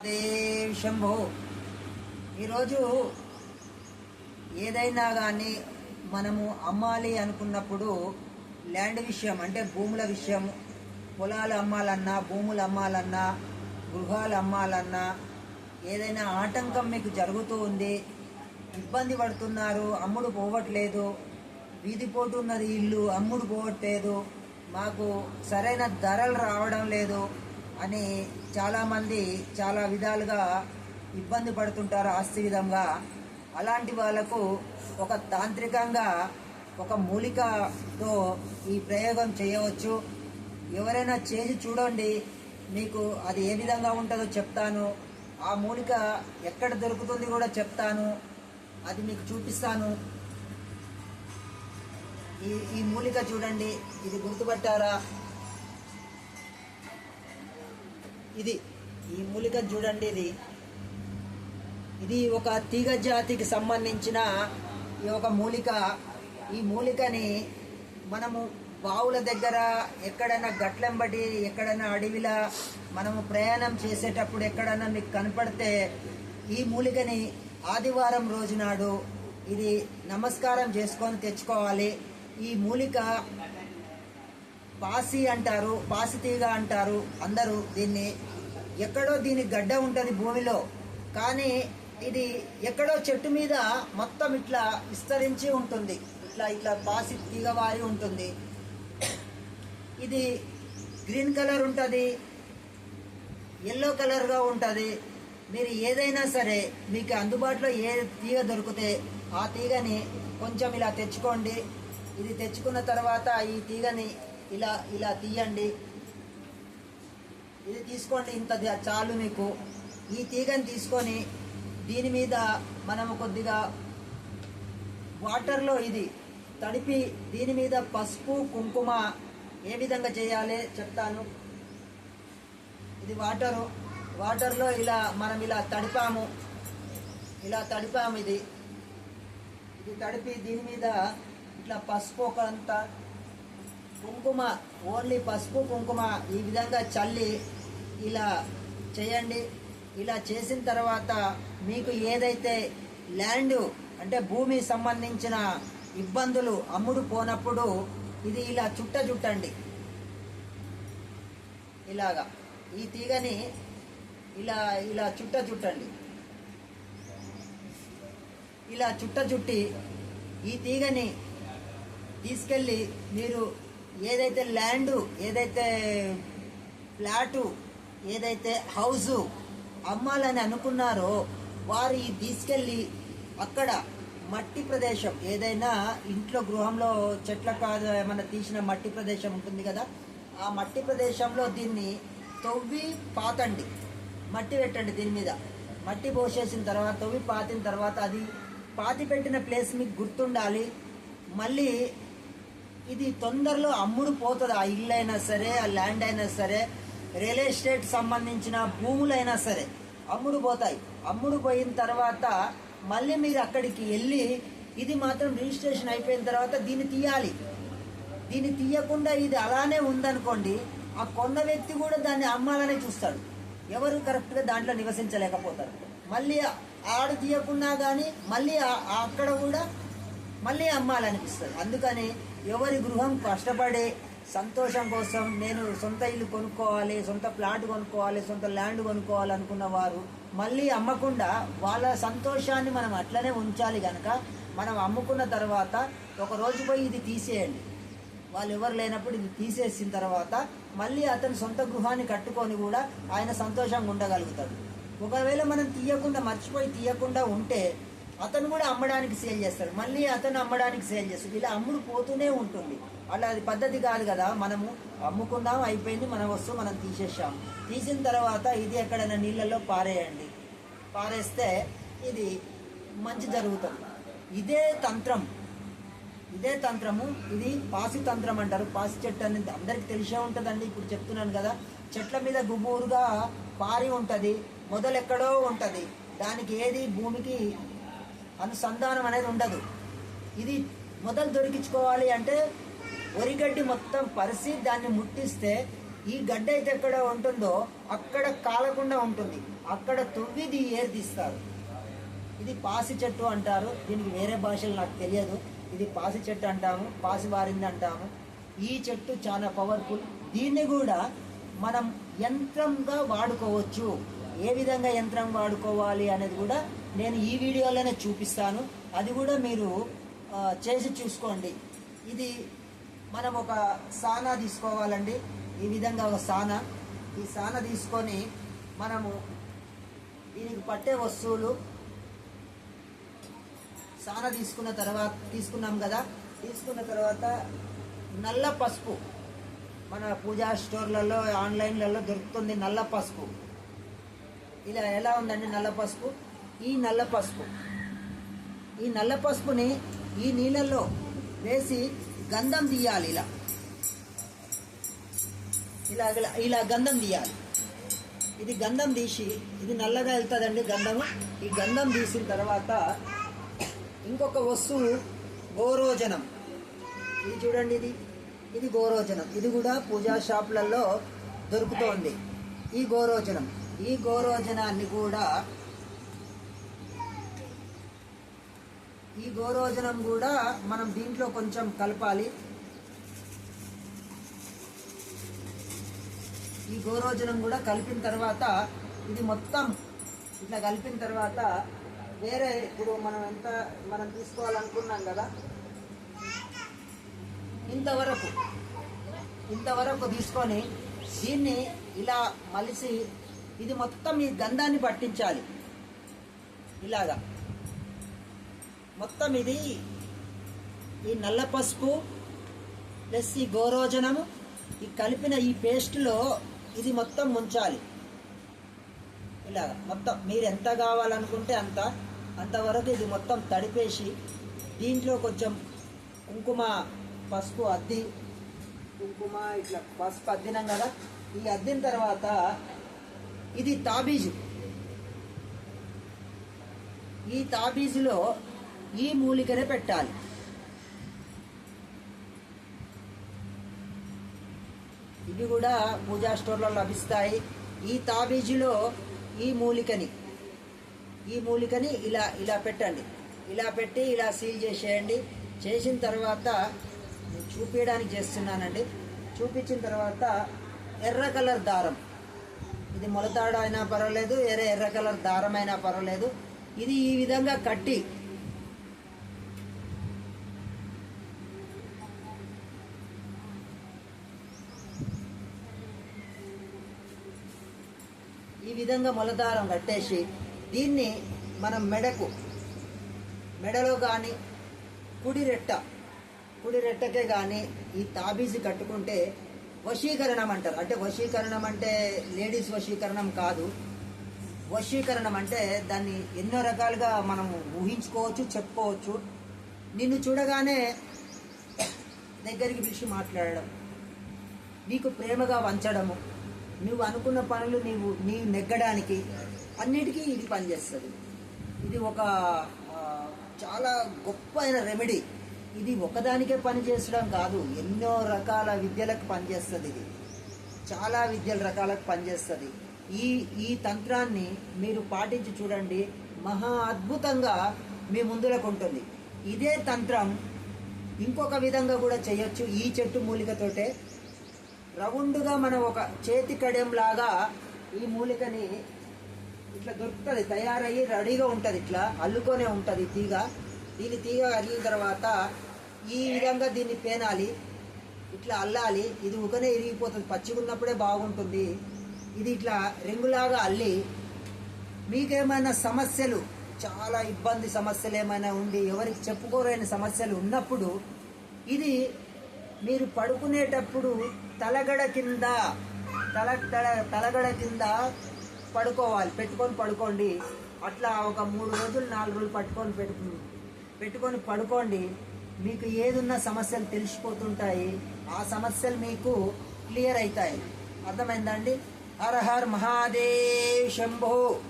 దేవ్ శంభో. ఈరోజు ఏదైనా కానీ మనము అమ్మాలి అనుకున్నప్పుడు ల్యాండ్ విషయం అంటే భూముల విషయం పొలాలు అమ్మాలన్నా భూములు అమ్మాలన్నా గృహాలు అమ్మాలన్నా ఏదైనా ఆటంకం మీకు జరుగుతూ ఉంది ఇబ్బంది పడుతున్నారు అమ్ముడు పోవట్లేదు వీధి పోటున్నది ఇల్లు అమ్ముడు పోవట్లేదు మాకు సరైన ధరలు రావడం లేదు అని చాలామంది చాలా విధాలుగా ఇబ్బంది పడుతుంటారు ఆస్తి విధంగా. అలాంటి వాళ్ళకు ఒక తాంత్రికంగా ఒక మూలికతో ఈ ప్రయోగం చేయవచ్చు. ఎవరైనా చేసి చూడండి మీకు అది ఏ విధంగా ఉంటుందో చెప్తాను. ఆ మూలిక ఎక్కడ దొరుకుతుంది కూడా చెప్తాను. అది మీకు చూపిస్తాను. ఈ ఈ మూలిక చూడండి ఇది గుర్తుపట్టారా? ఇది ఈ మూలిక చూడండి ఇది. ఇది ఒక తీగ జాతికి సంబంధించిన ఈ ఒక మూలిక. ఈ మూలికని మనము బావుల దగ్గర ఎక్కడైనా గట్లెంబడి ఎక్కడైనా అడవిలా మనము ప్రయాణం చేసేటప్పుడు ఎక్కడైనా మీకు కనపడితే ఈ మూలికని ఆదివారం రోజు నాడు ఇది నమస్కారం చేసుకొని తెచ్చుకోవాలి. ఈ మూలిక పాసి అంటారు పాసి తీగ అంటారు అందరూ దీన్ని. ఎక్కడో దీని గడ్డ ఉంటుంది భూమిలో. కానీ ఇది ఎక్కడో చెట్టు మీద మొత్తం ఇట్లా విస్తరించి ఉంటుంది. ఇట్లా ఇట్లా పాసి తీగవారి ఉంటుంది. ఇది గ్రీన్ కలర్ ఉంటుంది ఎల్లో కలర్గా ఉంటుంది. మీరు ఏదైనా సరే మీకు అందుబాటులో ఏ తీగ దొరికితే ఆ తీగని కొంచెం ఇలా తెచ్చుకోండి. ఇది తెచ్చుకున్న తర్వాత ఈ తీగని ఇలా ఇలా తీయండి. ఇది తీసుకోండి ఇంత చాలు మీకు. ఈ తీగని తీసుకొని దీని మీద మనము కొద్దిగా వాటర్లో ఇది తడిపి దీని మీద పసుపు కుంకుమ ఏ విధంగా చేయాలి చెప్తాను. ఇది వాటరు. వాటర్లో ఇలా మనం ఇలా తడిపాము. ఇలా తడిపాము ఇది. ఇది తడిపి దీని మీద ఇట్లా పసుపు ఒకంతా కుంకుమ ఓన్లీ పసుపు కుంకుమ ఈ విధంగా చల్లి ఇలా చేయండి. ఇలా చేసిన తర్వాత మీకు ఏదైతే ల్యాండ్ అంటే భూమి సంబంధించిన ఇబ్బందులు అమ్ముడు పోనప్పుడు ఇది ఇలా చుట్ట చుట్టండి. ఇలాగా. ఈ తీగని ఇలా ఇలా చుట్ట చుట్టండి. ఇలా చుట్ట చుట్టి ఈ తీగని తీసుకెళ్ళి మీరు ఏదైతే ల్యాండు ఏదైతే ఫ్లాటు ఏదైతే హౌసు అమ్మాలని అనుకున్నారో వారు ఈ తీసుకెళ్ళి అక్కడ మట్టి ప్రదేశం ఏదైనా ఇంట్లో గృహంలో చెట్ల కాదు ఏమైనా తీసిన మట్టి ప్రదేశం ఉంటుంది కదా ఆ మట్టి ప్రదేశంలో దీన్ని తవ్వి పాతండి. మట్టి పెట్టండి దీని మీద. మట్టి పోసేసిన తర్వాత తవ్వి పాతిన తర్వాత అది పాతి పెట్టిన ప్లేస్ మీకు గుర్తుండాలి. మళ్ళీ ఇది తొందరలో అమ్ముడు పోతుంది. ఆ ఇల్లు అయినా సరే ఆ ల్యాండ్ అయినా సరే రియల్ ఎస్టేట్ సంబంధించిన భూములైనా సరే అమ్ముడు పోతాయి. అమ్ముడు పోయిన తర్వాత మళ్ళీ మీరు అక్కడికి వెళ్ళి ఇది మాత్రం రిజిస్ట్రేషన్ అయిపోయిన తర్వాత దీన్ని తీయాలి. దీన్ని తీయకుండా ఇది అలానే ఉందనుకోండి ఆ కొన్న వ్యక్తి కూడా దాన్ని అమ్మాలనే చూస్తాడు. ఎవరు కరెక్ట్గా దాంట్లో నివసించలేకపోతారు. మళ్ళీ ఆడు తీయకున్నా కానీ మళ్ళీ అక్కడ కూడా మళ్ళీ అమ్మాలనిపిస్తుంది. అందుకని ఎవరి గృహం కష్టపడే సంతోషం కోసం నేను సొంత ఇల్లు కొనుక్కోవాలి సొంత ప్లాట్ కొనుక్కోవాలి సొంత ల్యాండ్ కొనుక్కోవాలి అనుకున్న వారు మళ్ళీ అమ్మకుండా వాళ్ళ సంతోషాన్ని మనం అట్లనే ఉంచాలి కనుక మనం అమ్ముకున్న తర్వాత ఒక రోజు పోయి ఇది తీసేయండి. వాళ్ళు ఎవరు లేనప్పుడు ఇది తీసేసిన తర్వాత మళ్ళీ అతను సొంత గృహాన్ని కట్టుకొని కూడా ఆయన సంతోషంగా ఉండగలుగుతాడు. ఒకవేళ మనం తీయకుండా మర్చిపోయి తీయకుండా ఉంటే అతను కూడా అమ్మడానికి సేల్ చేస్తాడు. మళ్ళీ అతను అమ్మడానికి సేల్ చేస్తాడు. ఇలా అమ్ముడు పోతూనే ఉంటుంది. అలా అది పద్ధతి కాదు కదా. మనము అమ్ముకుందాం అయిపోయింది మన వస్తువు మనం తీసేసాం తీసిన తర్వాత ఇది ఎక్కడైనా నీళ్ళల్లో పారేయండి. పారేస్తే ఇది మంచి జరుగుతుంది. ఇదే తంత్రం. ఇదే తంత్రము. ఇది పాసి తంత్రం అంటారు. పాసి చెట్టు అనేది అందరికి తెలిసే ఉంటుందండి. ఇప్పుడు చెప్తున్నాను కదా. చెట్ల మీద గుబూరుగా పారి ఉంటుంది. మొదలెక్కడో ఉంటుంది. దానికి ఏది భూమికి అనుసంధానం అనేది ఉండదు. ఇది మొదలు దొరికించుకోవాలి అంటే వరిగడ్డి మొత్తం పరిసి దాన్ని ముట్టిస్తే ఈ గడ్డ అయితే ఎక్కడ ఉంటుందో అక్కడ కాలకుండా ఉంటుంది. అక్కడ తువ్విది ఏరు తీస్తారు ఇది పాసి చెట్టు అంటారు. దీనికి వేరే భాషలు నాకు తెలియదు. ఇది పాసి చెట్టు అంటాము పాసి వారింది అంటాము. ఈ చెట్టు చాలా పవర్ఫుల్ దీన్ని కూడా మనం యంత్రంగా వాడుకోవచ్చు. ఏ విధంగా యంత్రం వాడుకోవాలి అనేది కూడా నేను ఈ వీడియోలోనే చూపిస్తాను. అది కూడా మీరు చేసి చూసుకోండి. ఇది మనం ఒక సానా తీసుకోవాలండి. ఈ విధంగా ఒక సానా. ఈ సానా తీసుకొని మనము దీనికి పట్టే వస్తువులు సాన తీసుకున్న తర్వాత తీసుకున్నాం కదా. తీసుకున్న తర్వాత నల్ల పసుపు. మన పూజా స్టోర్లలో ఆన్లైన్లలో దొరుకుతుంది నల్ల పసుపు. ఇలా ఎలా ఉందండి నల్ల పసుపు? ఈ నల్ల పసుపు. ఈ నల్ల పసుపుని ఈ నీళ్ళల్లో వేసి గంధం తీయాలి ఇలా. ఇలా ఇలా- ఇలా గంధం తీయాలి. ఇది గంధం తీసి ఇది నల్లగా వెళ్తుందండి గంధము. ఈ గంధం తీసిన తర్వాత ఇంకొక వస్తువు గోరోజనం. ఇది చూడండి ఇది. ఇది గోరోజనం. ఇది కూడా పూజా షాపులలో దొరుకుతోంది. ఈ గోరోజనం. ఈ గోరోజనాన్ని కూడా ఈ గోరోజనం కూడా మనం దీంట్లో కొంచెం కలపాలి. ఈ గోరోజనం కూడా కలిపిన తర్వాత ఇది మొత్తం ఇట్లా కలిపిన తర్వాత వేరే ఇప్పుడు మనం ఎంత మనం తీసుకోవాలనుకున్నాం కదా? ఇంతవరకు ఇంతవరకు తీసుకొని దీన్ని ఇలా మలిసి ఇది మొత్తం ఈ గంధాన్ని పట్టించాలి. ఇలాగా. మొత్తం ఇది ఈ నల్ల పసుపు ప్లస్ ఈ గోరోజనము ఈ కలిపిన ఈ పేస్ట్లో ఇది మొత్తం ముంచాలి. ఇలాగ. మొత్తం మీరు ఎంత కావాలనుకుంటే అంత అంతవరకు ఇది మొత్తం తడిపేసి దీంట్లో కొంచెం కుంకుమ పసుపు అద్ది కుంకుమ ఇట్లా పసుపు అద్దినాం కదా ఈ అద్దిన తర్వాత ఇది తాబీజు. ఈ తాబీజులో ఈ మూలికనే పెట్టాలి. ఇవి కూడా పూజా స్టోర్లో లభిస్తాయి. ఈ తాబీజులో ఈ మూలికని ఈ మూలికని ఇలా ఇలా పెట్టండి. ఇలా పెట్టి ఇలా సీల్ చేసేయండి. చేసిన తర్వాత చూపించడానికి చేస్తున్నానండి. చూపించిన తర్వాత ఎర్ర కలర్ దారం. ఇది మొలతాడు అయినా పర్వాలేదు వేరే ఎర్ర కలర్ దారం అయినా పర్వాలేదు. ఇది ఈ విధంగా కట్టి ఈ విధంగా మొలదారం కట్టేసి దీన్ని మనం మెడకు మెడలో కానీ కుడి రెట్ట కుడి రెట్టకే కానీ ఈ తాబీజు కట్టుకుంటే వశీకరణం అంటారు అంటే వశీకరణం అంటే లేడీస్ వశీకరణం కాదు. వశీకరణం అంటే దాన్ని ఎన్నో రకాలుగా మనం ఊహించుకోవచ్చు చెప్పుకోవచ్చు. నిన్ను చూడగానే దగ్గరికి పిలిచి మాట్లాడడం నీకు ప్రేమగా వంచడము నువ్వు అనుకున్న పనులు నీవు నీవు నెగ్గడానికి అన్నిటికీ ఇది పనిచేస్తుంది. ఇది ఒక చాలా గొప్ప అయిన రెమెడీ. ఇది ఒకదానికే పనిచేసడం కాదు ఎన్నో రకాల విద్యలకు పనిచేస్తుంది ఇది. చాలా విద్యల రకాలకు పనిచేస్తుంది ఈ ఈ తంత్రాన్ని మీరు పాటించి చూడండి. మహా అద్భుతంగా మీ ముందులకు ఉంటుంది. ఇదే తంత్రం ఇంకొక విధంగా కూడా చేయొచ్చు ఈ చెట్టు మూలికతోటే. రౌండ్గా మనం ఒక చేతి కడెంలాగా ఈ మూలికని ఇట్లా దొరుకుతుంది తయారయ్యి రెడీగా ఉంటుంది ఇట్లా అల్లుకొనే ఉంటుంది తీగ. దీని తీగ అరిగిన తర్వాత ఈ విధంగా దీన్ని పేనాలి ఇట్లా అల్లాలి. ఇది ఉకనే ఇరిగిపోతుంది పచ్చిగున్నప్పుడే బాగుంటుంది. ఇది ఇట్లా రెంగులాగా అల్లి మీకేమైనా సమస్యలు చాలా ఇబ్బంది సమస్యలు ఏమైనా ఉండి ఎవరికి చెప్పుకోలేని సమస్యలు ఉన్నప్పుడు ఇది మీరు పడుకునేటప్పుడు తలగడ కింద తల తల తలగడ కింద పడుకోవాలి. పెట్టుకొని పడుకోండి. అట్లా ఒక మూడు రోజులు నాలుగు రోజులు పట్టుకొని పెట్టుకుని పెట్టుకొని పడుకోండి. మీకు ఏదున్న సమస్యలు తెలిసిపోతుంటాయి. ఆ సమస్యలు మీకు క్లియర్ అవుతాయి. అర్థమైందండి హర హర్ మహాదేవ్ శంభో.